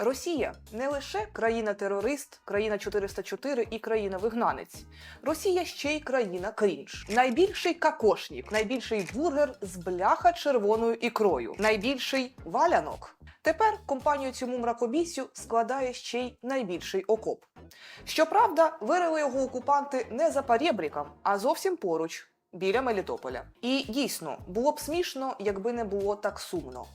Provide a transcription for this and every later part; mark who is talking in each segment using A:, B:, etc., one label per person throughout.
A: Росія не лише країна-терорист, країна 404 і країна-вигнанець. Росія ще й країна крінж. Найбільший какошнік, найбільший бургер з бляха червоною ікрою, найбільший валянок. Тепер компанію цьому мракобісю складає ще й найбільший окоп. Щоправда, вирили його окупанти не за парєбріком, а зовсім поруч. Біля Мелітополя. І дійсно було б смішно, якби не було так сумно.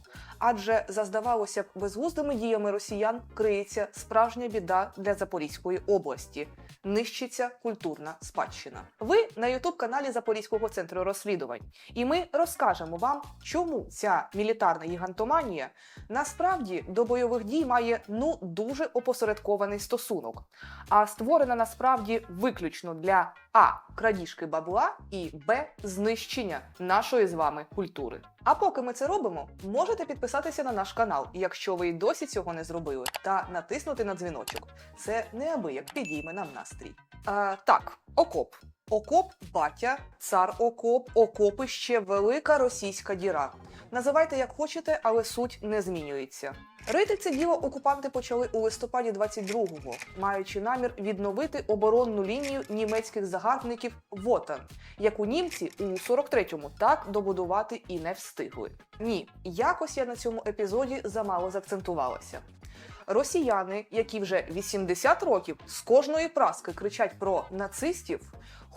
A: Адже за здавалося б, безглуздими діями росіян криється справжня біда для Запорізької області. Нищиться культурна спадщина. Ви на ютуб каналі Запорізького центру розслідувань, і ми розкажемо вам, чому ця мілітарна гігантоманія насправді до бойових дій має ну дуже опосередкований стосунок, а створена насправді виключно для а крадіжки бабла і б знищення нашої з вами культури. А поки ми це робимо, можете підписатися на наш канал, якщо ви й досі цього не зробили, та натиснути на дзвіночок. Це неабияк підійме нам настрій. А, так, окоп. Окоп, батя, цар окоп, окопище, велика російська діра. Називайте як хочете, але суть не змінюється. Рити це діло окупанти почали у листопаді 22-го, маючи намір відновити оборонну лінію німецьких загарбників Вотан, яку німці у 43-му так добудувати і не встигли. Ні, якось я на цьому епізоді замало заакцентувалася. Росіяни, які вже 80 років з кожної праски кричать про нацистів,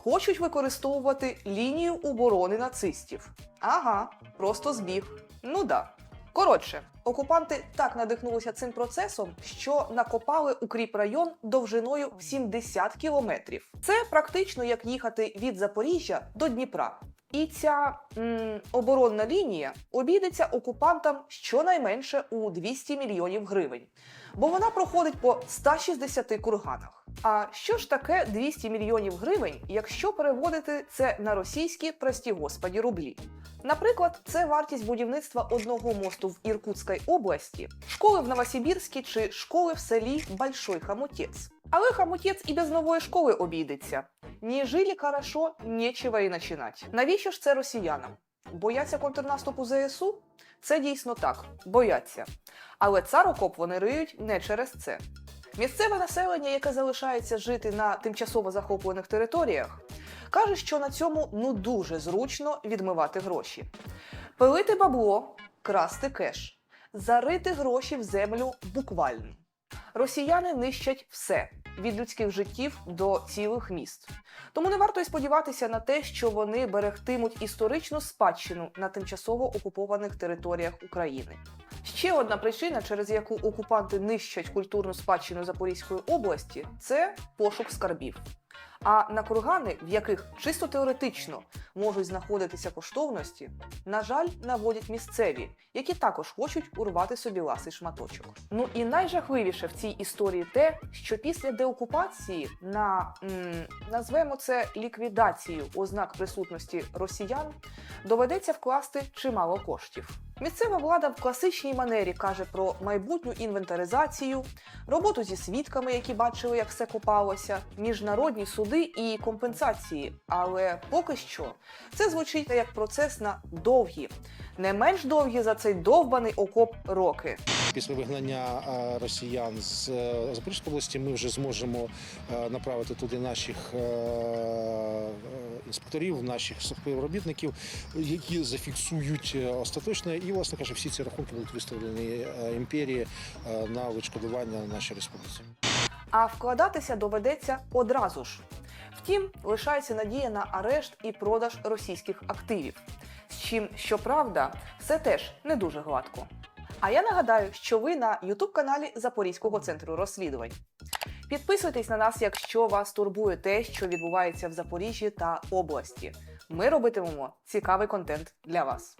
A: хочуть використовувати лінію оборони нацистів. Ага, просто збіг. Ну да. Коротше, окупанти так надихнулися цим процесом, що накопали укріп район довжиною в 70 кілометрів. Це практично як їхати від Запоріжжя до Дніпра. І ця м, оборонна лінія обійдеться окупантам щонайменше у 200 мільйонів гривень, бо вона проходить по 160 курганах. А що ж таке 200 мільйонів гривень, якщо переводити це на російські, прості господі, рублі? Наприклад, це вартість будівництва одного мосту в Іркутській області, школи в Новосибірській чи школи в селі Большой Хамутець. Але Хамутець і без нової школи обійдеться. Не жили хорошо, нечего і начинать. Навіщо ж це росіянам? Бояться контрнаступу ЗСУ? Це дійсно так, бояться. Але цар окоп вони риють не через це. Місцеве населення, яке залишається жити на тимчасово захоплених територіях, каже, що на цьому ну дуже зручно відмивати гроші. Пилити бабло, красти кеш, зарити гроші в землю буквально. Росіяни нищать все від людських життів до цілих міст. Тому не варто й сподіватися на те, що вони берегтимуть історичну спадщину на тимчасово окупованих територіях України. Ще одна причина, через яку окупанти нищать культурну спадщину Запорізької області, це пошук скарбів. А на кургани, в яких чисто теоретично можуть знаходитися коштовності, на жаль, наводять місцеві, які також хочуть урвати собі ласий шматочок. Ну і найжахливіше в цій історії те, що після деокупації на м, назвемо це ліквідацію ознак присутності росіян доведеться вкласти чимало коштів. Місцева влада в класичній манері каже про майбутню інвентаризацію, роботу зі свідками, які бачили, як все копалося, міжнародні суди і компенсації. Але поки що це звучить як процес на довгі, не менш довгі за цей довбаний окоп роки.
B: Після вигнання росіян з е, Запорізької області ми вже зможемо е, направити туди наших е, інспекторів, наших співробітників, які зафіксують остаточно, і, власне кажучи, всі ці рахунки будуть виставлені імперії на відшкодування нашій республіці.
A: А вкладатися доведеться одразу ж. Втім, лишається надія на арешт і продаж російських активів. З чим, щоправда, все теж не дуже гладко. А я нагадаю, що ви на youtube каналі Запорізького центру розслідувань. Підписуйтесь на нас, якщо вас турбує те, що відбувається в Запоріжжі та області. Ми робитимемо цікавий контент для вас.